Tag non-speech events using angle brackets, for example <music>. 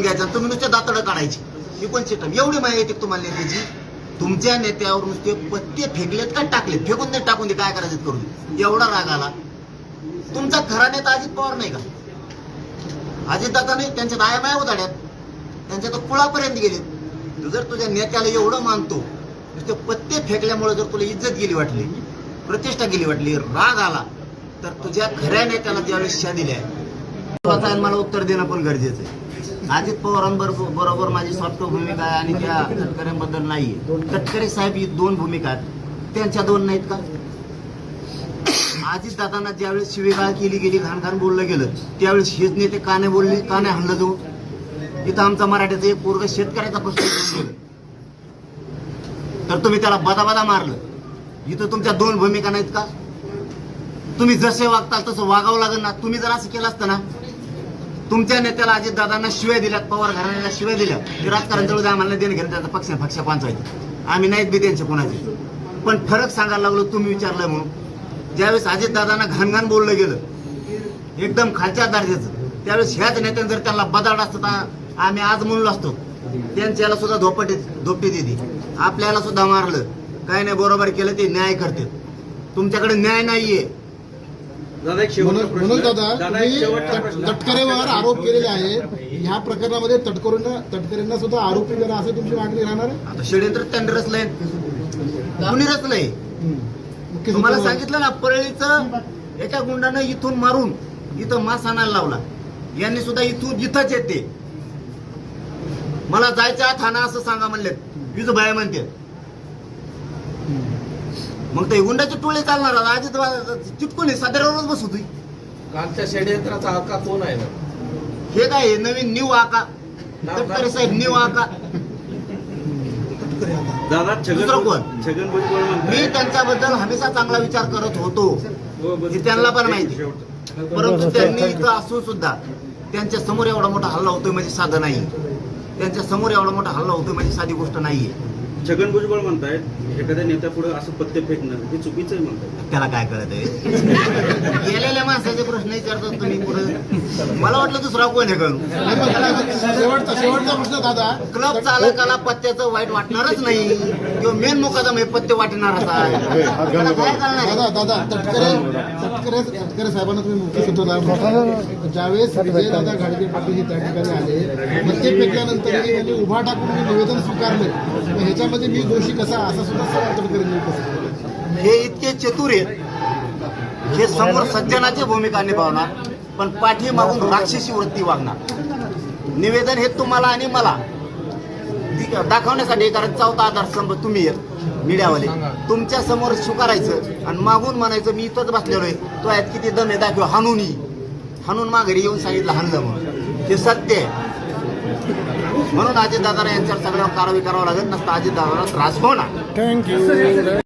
घ्यायचा तुम्ही नुसते दातडं काढायची. एकोणशे टन एवढी माहिती येते तुम्हाला नेत्याची तुमच्या नेत्यावर नुसते पत्ते फेकलेत का टाकलेत? फेकून दे टाकून दे काय करायचं करून एवढा राग आला. तुमचा खरा नेता अजित पवार नाही का? अजित दादा नाही त्यांच्या दाया माया उदाड्यात त्यांच्या तर कुळापर्यंत गेले तू जर तुझ्या नेत्याला एवढं मानतो नुसते पत्ते फेकल्यामुळे जर तुला इज्जत गेली वाटली प्रतिष्ठा गेली वाटली राग आला तर तुझ्या खऱ्या नेत्याला ज्यावेळेस शिक्षा दिल्या स्वतः मला उत्तर देणं पण गरजेचं आहे. अजित पवारांबरोबर बरोबर माझी सॉफ्ट भूमिका आहे आणि त्या तटकऱ्यांबद्दल नाहीये. तटकरे साहेब ही दोन भूमिका आहेत. त्यांच्या दोन नाहीत का? अजित दादांना ज्यावेळेस शिवेगाळ केली गेली घाण घाण बोललं गेलं त्यावेळेस हेच नेते का नाही बोलले का नाही हल्लं जाऊ? इथं आमचा मराठ्याचा एक पोरग शेतकऱ्याचा प्रश्न तर तुम्ही त्याला बदाबदा मारलं. इथं तुमच्या दोन भूमिका नाहीत का? तुम्ही जसे वागताल तसं वागावं लागेल ना. तुम्ही जर असं केलं असतं ना तुमच्या नेत्याला अजितदादांना शिवाय दिल्यात पवार घराण्याला शिवाय दिल्या ते राजकारण जवळ आम्हाला देणं घेणं त्याचा पक्ष पक्ष पंचायत आम्ही नाहीत बी त्यांचे कोणाचे. पण फरक सांगायला लागलो तुम्ही विचारलं म्हणून. ज्यावेळेस अजितदादांना घाणघाण बोललं गेलं एकदम खालच्या दर्जाचं त्यावेळेस ह्याच नेत्यानं जर त्यांना बदाड असतं तर आम्ही आज म्हणलो असतो. त्यांच्याला सुद्धा धोपटे धोपटी दिली. आपल्याला सुद्धा मारलं. काय नाही बरोबर केलं ते न्याय करते. तुमच्याकडे न्याय नाहीये. म्हणून दादा तटकरेवर आरोप केलेले आहे ह्या प्रकरणामध्ये तटकरेंना तटकरेंना सुद्धा आरोपी करा असं तुमची मागणी राहणार आहे? आता षडयंत्र त्यांनी रचलंय. कुणी रचलंय? तुम्हाला सांगितलं ना परळीचं एका गुंडानं इथून मारून इथं मास आणायला लावला. यांनी सुद्धा इथून इथंच येते. मला जायचं ठाणा असं सांगा म्हणले विजूबाई म्हणते. मग ते गुंडाची टोळी चालणार आधी चिटकून साधारणच बसू तुझी कालच्या षडयंत्राचा हक्का कोण आहे ना हे काय आहे? नवीन न्यू आका? तटकरे साहेब न्यू आका. दादा दुसरं छगन कोण? छगन भुजबळ मी त्यांच्याबद्दल हमेशा चांगला विचार करत होतो. हो, हे त्यांना पण माहिती. शेवटचं. परंतु त्यांनी इथं असून सुद्धा त्यांच्यासमोर एवढा मोठा हल्ला होतोय म्हणजे साधं नाही त्यांच्यासमोर एवढा मोठा हल्ला होतोय म्हणजे साधी गोष्ट नाहीये. छगन भुजबळ म्हणतायत एखाद्या नेत्यापुढे असं पत्ते फेकणं हे चुकीचं आहे म्हणतात. त्याला काय कळत आहे <laughs> माणसाचे प्रश्न विचारतो तुम्ही पुढे मला वाटलं दुसरा कोण नाही, पण शेवटचा शेवटचा प्रश्न दादा क्लब चालकाला पत्त्याचं वाईट वाटणारच नाही किंवा मेन मुकादम हे पत्ते करणार दादा? दादा तटकरे तटकरे तटकरे साहेबांना तुम्ही मुख्य ज्यावेळेस विजयदादा घाडगे पाटील हे त्या ठिकाणी आले मग ते फेकल्यानंतर त्यांनी उभा टाकून मी निवेदन स्वीकारले मग ह्याच्यामध्ये मी दोषी कसा असा सुद्धा. हे इतके चतुर आहेत हे समोर सज्जनाची भूमिका निभावणार पण पाठीमागून राक्षसी वृत्ती वागणार. निवेदन हे तुम्हाला आणि मला दाखवण्यासाठी कारण चौथा आधारस्तंभ तुम्ही येत मीडियावाले. तुमच्यासमोर स्वीकारायचं आणि मागून म्हणायचं मी इथंच बसलेलो आहे. तो यात किती दम आहे दाखव हाणून ये. माघारी येऊन सांगितलं हाणलं म्हणून. हे सत्य आहे. म्हणून अजितदादा यांच्यावर सगळ्यावर कारवाई करावं लागत नसतं अजितदादाला त्रास होणार.